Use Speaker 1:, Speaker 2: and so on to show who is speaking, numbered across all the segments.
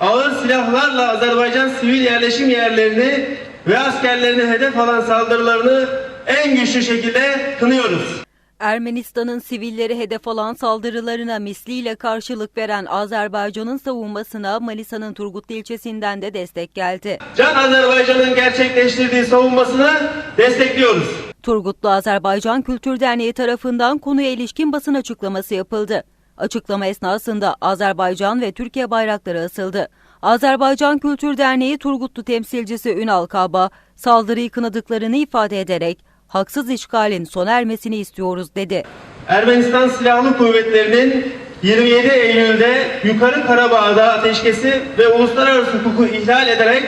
Speaker 1: ağır silahlarla Azerbaycan sivil yerleşim yerlerini ve askerlerini hedef alan saldırılarını en güçlü şekilde kınıyoruz.
Speaker 2: Ermenistan'ın sivilleri hedef alan saldırılarına misliyle karşılık veren Azerbaycan'ın savunmasına Manisa'nın Turgutlu ilçesinden de destek geldi.
Speaker 1: Can Azerbaycan'ın gerçekleştirdiği savunmasını destekliyoruz.
Speaker 2: Turgutlu Azerbaycan Kültür Derneği tarafından konuya ilişkin basın açıklaması yapıldı. Açıklama esnasında Azerbaycan ve Türkiye bayrakları asıldı. Azerbaycan Kültür Derneği Turgutlu temsilcisi Ünal Kaba saldırıyı kınadıklarını ifade ederek haksız işgalin sona ermesini istiyoruz dedi.
Speaker 1: Ermenistan Silahlı Kuvvetleri'nin 27 Eylül'de Yukarı Karabağ'da ateşkesi ve uluslararası hukuku ihlal ederek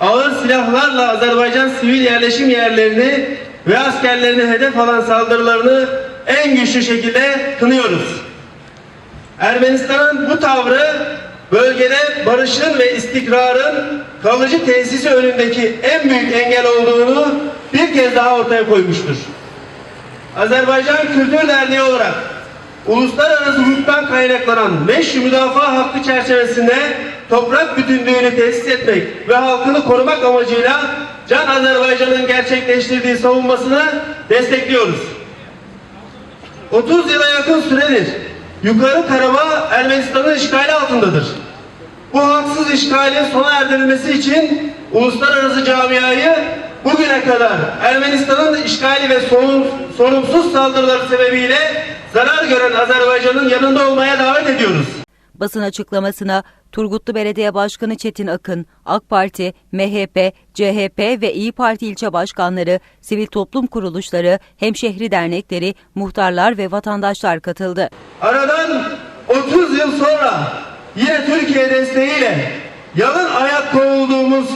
Speaker 1: ağır silahlarla Azerbaycan sivil yerleşim yerlerini ve askerlerini hedef alan saldırılarını en güçlü şekilde kınıyoruz. Ermenistan'ın bu tavrı bölgede barışın ve istikrarın kalıcı tesisi önündeki en büyük engel olduğunu bir kez daha ortaya koymuştur. Azerbaycan Kültür Derneği olarak uluslararası hukuktan kaynaklanan meşru müdafaa hakkı çerçevesinde toprak bütünlüğünü tesis etmek ve halkını korumak amacıyla Can Azerbaycan'ın gerçekleştirdiği savunmasını destekliyoruz. 30 yıla yakın süredir Yukarı Karabağ Ermenistan'ın işgali altındadır. Bu haksız işgalin sona erdirilmesi için uluslararası camiayı bugüne kadar Ermenistan'ın işgali ve sorun- sorumsuz saldırıları sebebiyle zarar gören Azerbaycan'ın yanında olmaya davet ediyoruz.
Speaker 2: Basın açıklamasına Turgutlu Belediye Başkanı Çetin Akın, AK Parti, MHP, CHP ve İyi Parti ilçe başkanları, sivil toplum kuruluşları, hemşehri dernekleri, muhtarlar ve vatandaşlar katıldı.
Speaker 1: Aradan 30 yıl sonra yine Türkiye desteğiyle yalın ayak kovulduğumuz